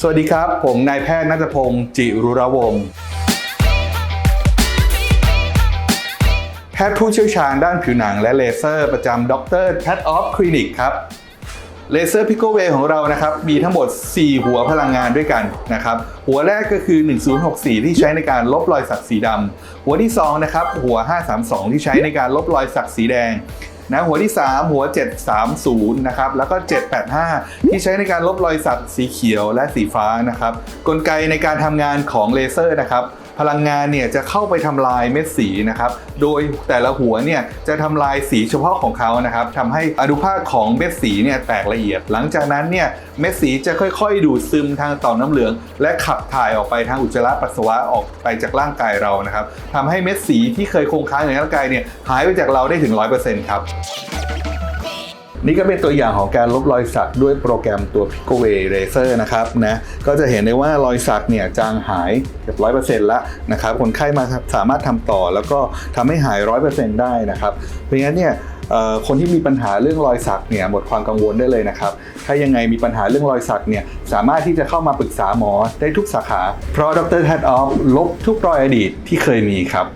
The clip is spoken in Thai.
สวัสดีครับ ผมนายแพทย์นัทพงศ์จิรุรวงศ์แพทย์ผู้เชี่ยวชาญด้านผิวหนังและเลเซอร์ประจำด็อกเตอร์แพทออฟคลินิกครับเลเซอร์พิโกเวของเรานะครับ มีทั้งหมด 4 หัวพลังงานด้วยกันนะครับ หัวแรกก็คือ 1064 ที่ใช้ในการลบรอยสักสีดำ หัวที่ 2 นะครับ หัว 532 ที่ใช้ในการลบรอยสักสีแดง นะหัวที่ 3 หัว 730 นะครับ แล้วก็ 785 ที่ใช้ในการลบรอยสักสีเขียวและสีฟ้านะครับ กลไกในการทำงานของเลเซอร์นะครับ พลังงานเนี่ยจะเข้าไปทำลายเม็ดสีนะครับ โดยแต่ละหัวเนี่ยจะทำลายสีเฉพาะของเขานะครับทำให้อนุภาคของเม็ดสีเนี่ยแตกละเอียด หลังจากนั้นเนี่ยเม็ดสีจะค่อยๆ ดูดซึมทางต่อมน้ำเหลือง และขับถ่ายออกไปทางอุจจาระปัสสาวะออกไปจากร่างกายเรานะครับทำให้เม็ดสีที่เคยคงค้างอยู่ในร่างกายเนี่ยหายไปจากเราได้ถึง 100%ครับ นี่ก็เป็นตัวอย่างของการลบรอยสักด้วยโปรแกรมตัว Pico Way Laser นะครับนะก็จะเห็นได้ว่ารอยสักเนี่ยจางหายเกือบร้อยเปอร์เซ็นต์ล้วนะครับคนไข้มาสามารถทำต่อแล้วก็ทำให้หายร้อยเปอร์เซ็นต์ได้นะครับ เพราะงั้นเนี่ยคนที่มีปัญหาเรื่องรอยสักเนี่ยหมดความกังวลได้เลยนะครับ ถ้ายังไงมีปัญหาเรื่องรอยสักเนี่ยสามารถที่จะเข้ามาปรึกษาหมอได้ทุกสาขา เพราะดรแทดออฟลบทุกรอยอดีตที่เคยมีครับ